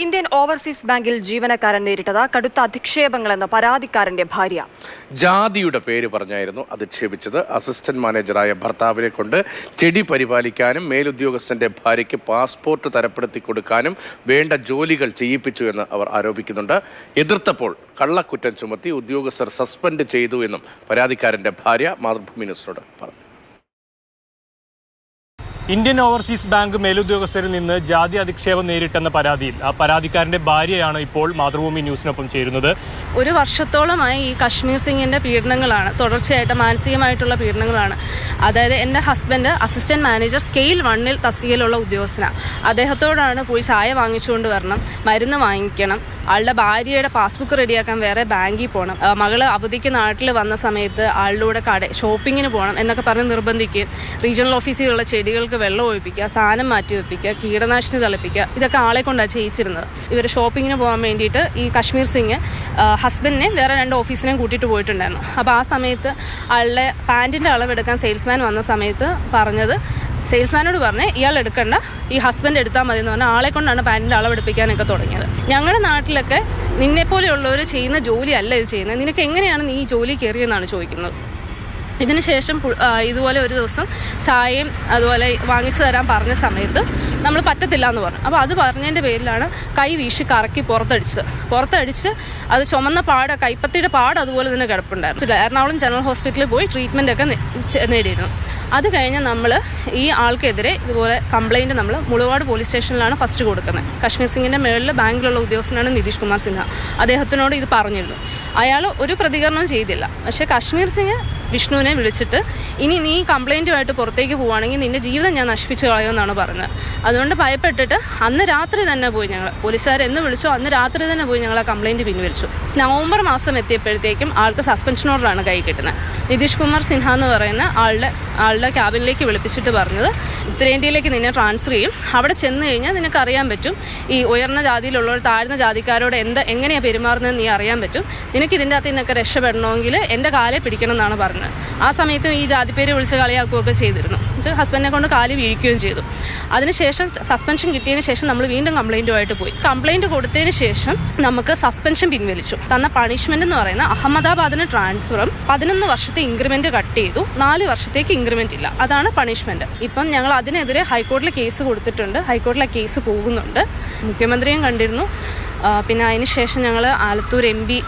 Indian overseas ബാങ്കിൽ ജീവനക്കാരൻ നേരിട്ടത് കടുത്ത അധിക്ഷേപങ്ങളെന്ന് പരാതിക്കാരന്റെ ഭാര്യ. ജാതിയുടെ പേര് പറഞ്ഞായിരുന്നു അധിക്ഷേപിച്ചത്. അസിസ്റ്റന്റ് മാനേജറായ ഭർത്താവിനെ കൊണ്ട് ചെടി പരിപാലിക്കാനും മേലുദ്യോഗസ്ഥന്റെ ഭാര്യയ്ക്ക് പാസ്പോർട്ട് തരപ്പെടുത്തി കൊടുക്കാനും വേണ്ട ജോലികൾ ചെയ്യിപ്പിച്ചു എന്ന് അവർ ആരോപിക്കുന്നുണ്ട്. എതിർത്തപ്പോൾ കള്ളക്കുറ്റം ചുമത്തി ഉദ്യോഗസ്ഥർ സസ്പെൻഡ് ചെയ്തു എന്നും പരാതിക്കാരന്റെ ഭാര്യ മാതൃഭൂമി ന്യൂസിനോട് പറഞ്ഞു. ഇന്ത്യൻ ഓവർസീസ് ബാങ്ക് മേലുദ്യോഗസ്ഥരിൽ നിന്ന് ജാതി അധിക്ഷേപം നേരിട്ടെന്ന പരാതിയിൽ ആ പരാതിക്കാരന്റെ ഭാര്യയാണ് ഇപ്പോൾ മാതൃഭൂമി ന്യൂസിനൊപ്പം ചേരുന്നത്. ഒരു വർഷത്തോളമായി ഈ കശ്മീർ സിംഗിന്റെ പീഡനങ്ങളാണ് തുടർച്ചയായിട്ട് മാനസികമായിട്ടുള്ള പീഡനങ്ങളാണ്. അതായത് എന്റെ ഹസ്ബൻഡ് അസിസ്റ്റന്റ് മാനേജർ സ്കെയിൽ വണ്ണിൽ തസ്തികയിലുള്ള ഉദ്യോഗസ്ഥനാണ് അദ്ദേഹത്തോടാണ് പോയി ചായ വാങ്ങിച്ചുകൊണ്ട് വരണം മരുന്ന് വാങ്ങിക്കണം ആളുടെ ഭാര്യയുടെ പാസ്ബുക്ക് റെഡിയാക്കാൻ വേറെ ബാങ്കിൽ പോകണം മകൾ അവധിക്ക് നാട്ടിൽ വന്ന സമയത്ത് ആളുടെ കൂടെ ഷോപ്പിങ്ങിന് പോകണം എന്നൊക്കെ പറഞ്ഞ് നിർബന്ധിക്കുകയും റീജിയണൽ ഓഫീസിലുള്ള ചെടികൾക്ക് വെള്ളം ഒഴിപ്പിക്കുക സാധനം മാറ്റി വെപ്പിക്കുക കീടനാശിനി തളിപ്പിക്കുക ഇതൊക്കെ ആളെ കൊണ്ടാണ് ചെയ്യിച്ചിരുന്നത്. ഇവർ ഷോപ്പിങ്ങിന് പോകാൻ വേണ്ടിയിട്ട് ഈ കശ്മീർ സിംഗ് ഹസ്ബൻഡിനെ വേറെ രണ്ട് ഓഫീസിനെയും കൂട്ടിയിട്ട് പോയിട്ടുണ്ടായിരുന്നു. അപ്പോൾ ആ സമയത്ത് ആളുടെ പാന്റിന്റെ അളവെടുക്കാൻ സെയിൽസ്മാൻ വന്ന സമയത്ത് പറഞ്ഞത്. സെയിൽസ്മാനോട് പറഞ്ഞ് ഇയാൾ എടുക്കണ്ട. ഈ ഹസ്ബൻഡ് എടുത്താൽ മതി എന്ന് പറഞ്ഞാൽ ആളെ കൊണ്ടാണ് പാന്റിന്റെ അളവെടുപ്പിക്കാനൊക്കെ തുടങ്ങിയത്. ഞങ്ങളുടെ നാട്ടിലൊക്കെ നിന്നെപ്പോലെയുള്ളവർ ചെയ്യുന്ന ജോലിയല്ല ഇത് ചെയ്യുന്നത്. നിനക്ക് എങ്ങനെയാണ് നീ ഈ ജോലി കയറിയെന്നാണ് ചോദിക്കുന്നത്? ഇതിനുശേഷം ശേഷം ഇതുപോലെ ഒരു ദിവസം ചായയും അതുപോലെ വാങ്ങിച്ചു തരാൻ പറഞ്ഞ സമയത്ത് നമ്മൾ പറ്റത്തില്ല എന്ന് പറഞ്ഞു. അപ്പോൾ അത് പറഞ്ഞതിന്റെ പേരിലാണ് കൈ വീശി കറക്കി പുറത്തടിച്ചത്. പുറത്തടിച്ച് അത് ചുമന്ന പാട് കൈപ്പത്തിയുടെ പാട് അതുപോലെ തന്നെ കിടപ്പുണ്ടായിരുന്നു. എറണാകുളം ജനറൽ ഹോസ്പിറ്റലിൽ പോയി ട്രീറ്റ്മെന്റ് ഒക്കെ നേടിയിരുന്നു. അത് കഴിഞ്ഞ് നമ്മൾ ഈ ആൾക്കെതിരെ ഇതുപോലെ കംപ്ലൈന്റ് നമ്മൾ മുളവാട് പോലീസ് സ്റ്റേഷനിലാണ് ഫസ്റ്റ് കൊടുക്കുന്നത്. കശ്മീർ സിംഗിന്റെ മേളിൽ ബാങ്കിലുള്ള ഉദ്യോഗസ്ഥനാണ് നിതീഷ് കുമാർ സിൻഹ. അദ്ദേഹത്തിനോട് ഇത് പറഞ്ഞിരുന്നു. അയാൾ ഒരു പ്രതികരണവും ചെയ്തില്ല. പക്ഷേ കശ്മീർ സിംഗ് വിഷ്ണുവിനെ വിളിച്ചിട്ട് ഇനി നീ കംപ്ലൈന്റുമായിട്ട് പുറത്തേക്ക് പോവുകയാണെങ്കിൽ നിന്റെ ജീവിതം ഞാൻ നശിപ്പിച്ചു കളയുമെന്നാണ് പറഞ്ഞത്. അതുകൊണ്ട് ഭയപ്പെട്ടിട്ട് അന്ന് രാത്രി തന്നെ പോയി ഞങ്ങൾ പോലീസുകാർ എന്ന് വിളിച്ചോ അന്ന് രാത്രി തന്നെ പോയി ഞങ്ങൾ ആ കംപ്ലൈന്റ് പിൻവലിച്ചു. നവംബർ മാസം എത്തിയപ്പോഴത്തേക്കും ആൾക്ക് സസ്പെൻഷൻ ഓർഡറാണ് കൈ കിട്ടുന്നത്. നിതീഷ് കുമാർ സിൻഹ എന്ന് പറയുന്ന ആളുടെ ആളുടെ ക്യാബിനിലേക്ക് വിളിപ്പിച്ചിട്ട് പറഞ്ഞത് ഉത്തരേന്ത്യയിലേക്ക് നിന്നെ ട്രാൻസ്ഫർ ചെയ്യും. അവിടെ ചെന്ന് കഴിഞ്ഞാൽ നിനക്ക് അറിയാൻ പറ്റും ഈ ഉയർന്ന ജാതിയിലുള്ളവർ താഴ്ന്ന ജാതിക്കാരോട് എന്താ എങ്ങനെയാണ് പെരുമാറുന്നതെന്ന് നീ അറിയാൻ പറ്റും. നിനക്ക് ഇതിന്റെ അകത്ത് നിന്നൊക്കെ രക്ഷപ്പെടണമെങ്കിൽ എന്റെ കാലെ പിടിക്കണം എന്നാണ് പറഞ്ഞത്. ആ സമയത്തും ഈ ജാതിപ്പേര് വിളിച്ച് കളിയാക്കുകയൊക്കെ ചെയ്തിരുന്നു. എന്നുവെച്ചാൽ ഹസ്ബൻഡിനെ കൊണ്ട് കാലി വീഴിക്കുകയും ചെയ്തു. അതിനുശേഷം സസ്പെൻഷൻ കിട്ടിയതിന് ശേഷം നമ്മൾ വീണ്ടും കംപ്ലൈന്റുമായിട്ട് പോയി. കംപ്ലൈന്റ് കൊടുത്തതിന് ശേഷം നമുക്ക് സസ്പെൻഷൻ പിൻവലിച്ചു. തന്ന പണിഷ്മെന്റ് എന്ന് പറയുന്ന അഹമ്മദാബാദിന് ട്രാൻസ്ഫറും പതിനൊന്ന് വർഷത്തെ ഇൻക്രിമെന്റ് കട്ട് ചെയ്തു. നാല് വർഷത്തേക്ക് ഇൻക്രിമെന്റ് ഇല്ല. അതാണ് പണിഷ്മെന്റ് ഇപ്പം ഞങ്ങൾ അതിനെതിരെ ഹൈക്കോടതിയിൽ കേസ് കൊടുത്തിട്ടുണ്ട്. ഹൈക്കോടതിയിൽ കേസ് പോകുന്നുണ്ട്. മുഖ്യമന്ത്രിയും കണ്ടിരുന്നു. പിന്നെ അതിന് ശേഷം ഞങ്ങൾ Alathur M P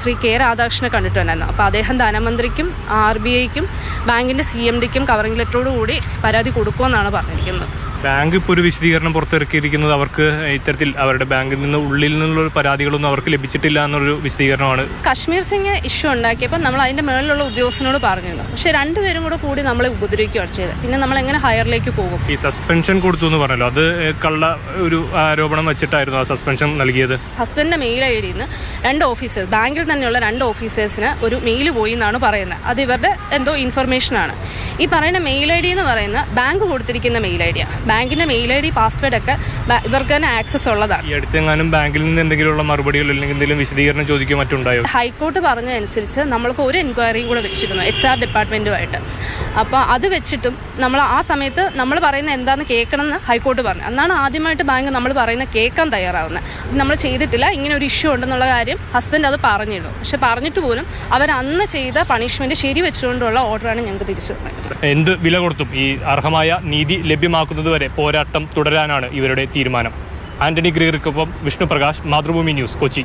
Shri K രാധാകൃഷ്ണനെ കണ്ടിട്ടുണ്ടായിരുന്നു അപ്പോൾ അദ്ദേഹം ധനമന്ത്രിക്കും ആർ ബി ഐക്കും ബാങ്കിന്റെ സി എം ഡിക്കും കവറിംഗ് ലെറ്ററോടുകൂടി പരാതി കൊടുക്കുമെന്നാണ് പറഞ്ഞിരിക്കുന്നത്. ബാങ്ക് ഇപ്പോൾ ഒരു വിശദീകരണം പുറത്തിറക്കിയിരിക്കുന്നത് അവർക്ക് ഇത്തരത്തിൽ അവരുടെ ബാങ്കിൽ നിന്ന് ഉള്ളിൽ നിന്നുള്ള പരാതികളൊന്നും അവർക്ക് ലഭിച്ചിട്ടില്ല എന്നൊരു വിശദീകരണമാണ്. കശ്മീർ സിംഗ് ഇഷ്യൂ ഉണ്ടാക്കിയപ്പോൾ നമ്മൾ അതിന്റെ മുകളിലുള്ള ഉദ്യോഗസ്ഥനോട് പറഞ്ഞിരുന്നു. പക്ഷെ രണ്ടുപേരും കൂടെ കൂടി നമ്മളെ ഉപദ്രവിക്കുകയാണ് ചെയ്തത്. പിന്നെ നമ്മൾ എങ്ങനെ ഹയറിലേക്ക് പോകും? ഈ സസ്പെൻഷൻ കൊടുത്തു എന്ന് പറഞ്ഞല്ലോ. അത് കള്ള ഒരു ആരോപണം വെച്ചിട്ടായിരുന്നു ആ സസ്പെൻഷൻ നൽകിയത്. ഹസ്ബൻഡിന്റെ മെയിൽ ഐ ഡിയിൽ നിന്ന് രണ്ട് ഓഫീസേഴ്സ് ബാങ്കിൽ തന്നെയുള്ള രണ്ട് ഓഫീസേഴ്സിന് ഒരു മെയിൽ പോയി എന്നാണ് പറയുന്നത്. അത് ഇവരുടെ എന്തോ ഇൻഫർമേഷൻ ആണ്. ഈ പറയുന്ന മെയിൽ ഐ ഡി എന്ന് പറയുന്ന ബാങ്ക് കൊടുത്തിരിക്കുന്ന മെയിൽ ഐ ഡിയാണ് ബാങ്കിന്റെ മെയിൽ ഐ ഡി പാസ്വേഡൊക്കെ ഒക്കെ ഇവർക്ക് തന്നെ ആക്സസ് ഉള്ളതാണ് ഈ അടുത്തെങ്ങാനും ബാങ്കിൽ നിന്ന് എന്തെങ്കിലുമുള്ള മറുപടികൾ അല്ലെങ്കിൽ എന്തെങ്കിലും വിശദീകരണം ചോദിക്കുകയോ മറ്റുണ്ടായോ? ഹൈക്കോർട്ട് പറഞ്ഞതനുസരിച്ച് നമ്മൾക്ക് ഒരു എൻക്വയറിയും കൂടെ വെച്ചിരുന്നു എച്ച് ആർ ഡിപ്പാർട്ട്മെന്റുമായിട്ട് അപ്പോൾ അത് വെച്ചിട്ടും നമ്മൾ ആ സമയത്ത് നമ്മൾ പറയുന്ന എന്താണെന്ന് കേൾക്കണമെന്ന് ഹൈക്കോർട്ട് പറഞ്ഞു. അന്നാണ് ആദ്യമായിട്ട് ബാങ്ക് നമ്മൾ പറയുന്ന കേൾക്കാൻ തയ്യാറാവുന്നത്. നമ്മൾ ചെയ്തിട്ടില്ല ഇങ്ങനെ ഒരു ഇഷ്യൂ ഉണ്ടെന്നുള്ള കാര്യം ഹസ്ബൻഡ് അത് പറഞ്ഞിരുന്നു. പക്ഷെ പറഞ്ഞിട്ട് പോലും അവർ അന്ന് ചെയ്ത പണിഷ്മെന്റ് ശരി വെച്ചുകൊണ്ടുള്ള ഓർഡറാണ് ഞങ്ങൾക്ക് തിരിച്ചു എന്ത് വില കൊടുത്തും ഈ അർഹമായ നീതി ലഭ്യമാക്കുന്നതുവരെ പോരാട്ടം തുടരാനാണ് ഇവരുടെ തീരുമാനം. ആന്റണി ഗ്രീറിക്കൊപ്പം വിഷ്ണുപ്രകാശ് മാതൃഭൂമി ന്യൂസ് കൊച്ചി.